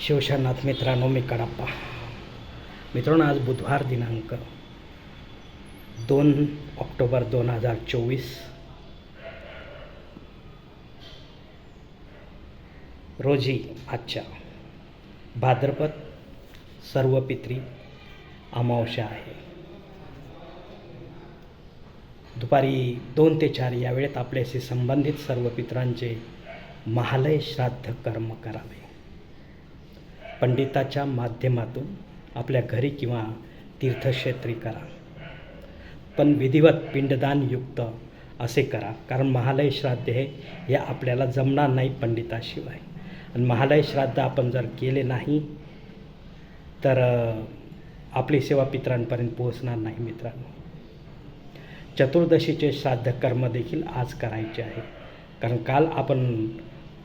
शिवशानाथ मित्रांनो मी कडाप्पा. मित्रांनो आज बुधवार दिनांक दोन ऑक्टोबर दोन हजार चोवीस. रोजी आजच्या भाद्रपद सर्व पित्री अमावस्या आहे. दुपारी दोन ते चार या वेळेत आपल्याशी संबंधित सर्व पित्रांचे महालय श्राद्ध कर्म करावे. पंडिताच्या माध्यमातून आपल्या घरी किंवा तीर्थक्षेत्री करा. पण विधिवत पिंडदानयुक्त असे करा कारण महालय श्राद्ध हे हे आपल्याला जमणार नाही पंडिताशिवाय. आणि महालय श्राद्ध आपण जर केले नाही तर आपली सेवा पित्रांपर्यंत पोहोचणार नाही मित्रांनो. चतुर्दशीचे श्राद्ध कर्म देखील आज करायचे आहे कारण काल आपण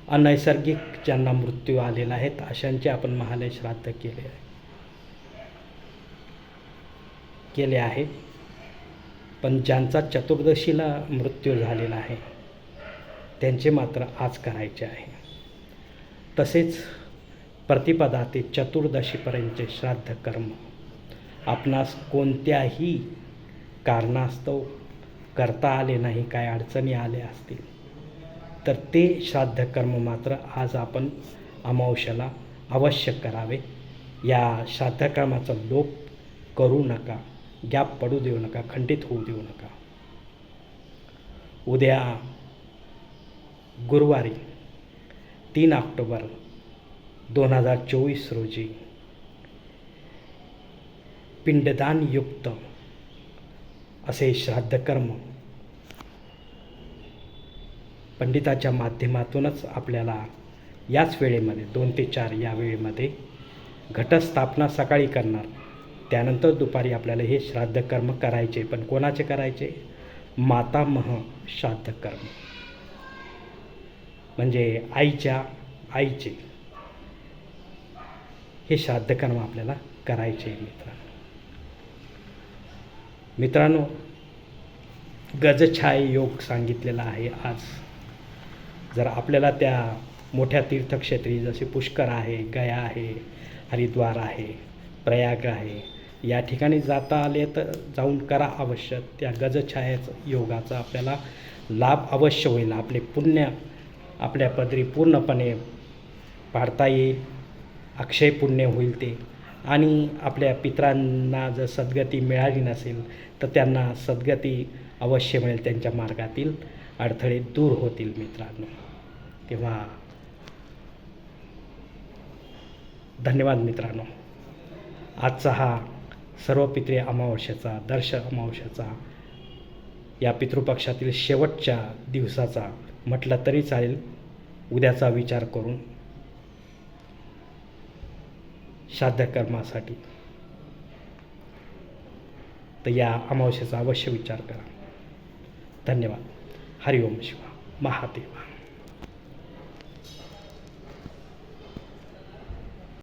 अनैसर्गिक ज्यांना मृत्यू आलेला आहेत अशांचे आपण महालय श्राद्ध केले आहे. केले आहे. पण ज्यांचा चतुर्दशीला मृत्यू झालेला आहे त्यांचे मात्र आज करायचे आहे. तसेच प्रतिपदा ते चतुर्दशीपर्यंतचे श्राद्ध कर्म. आपणास कोणत्याही कारणास्तव करता आले नाही काय अडचणी आल्या असतील तर ते श्राद्ध कर्म मात्र आज आपण अमावश्याला अवश्य करावे. या श्राद्धकर्माचा लोप करू नका गॅप पडू देऊ नका खंडित होऊ देऊ नका. उद्या गुरुवारी तीन ऑक्टोबर दोन हजार चोवीस रोजी पिंडदानयुक्त असे श्राद्धकर्म पंडिताच्या माध्यमातूनच आपल्याला याच वेळेमध्ये दोन ते चार या वेळेमध्ये घटस्थापना सकाळी करणार. त्यानंतर दुपारी आपल्याला हे श्राद्ध कर्म करायचे पण कोणाचे करायचे? मातामह श्राद्धकर्म. म्हणजे आईच्या आईचे. हे श्राद्ध कर्म आपल्याला करायचे मित्रांनो. मित्रांनो गजछाय योग सांगितलेला आहे आज. जर आपल्याला त्या मोठ्या तीर्थक्षेत्री जसे पुष्कर आहे गया आहे हरिद्वार आहे प्रयाग आहे या ठिकाणी जाता आले तर जाऊन करा अवश्य. त्या गजछायाचं योगाचा आपल्याला लाभ अवश्य होईल. आपले पुण्य आपल्या पदरी पूर्णपणे पाडता येईल. अक्षय पुण्य होईल ते. आणि आपल्या पित्रांना जर सद्गती मिळाली नसेल तर त्यांना सद्गती अवश्य मिळेल त्यांच्या मार्गातील. अडथळे दूर होतील मित्रांनो. तेव्हा धन्यवाद मित्रांनो. आजचा हा सर्व पितृ अमावस्याचा दर्श अमावस्याचा या पितृपक्षातील शेवटच्या दिवसाचा म्हटलं तरी चालेल. उद्याचा विचार करून श्राद्धकर्मासाठी तर या अमावस्याचा अवश्य विचार करा. धन्यवाद. हरिओम शिवा महादेवा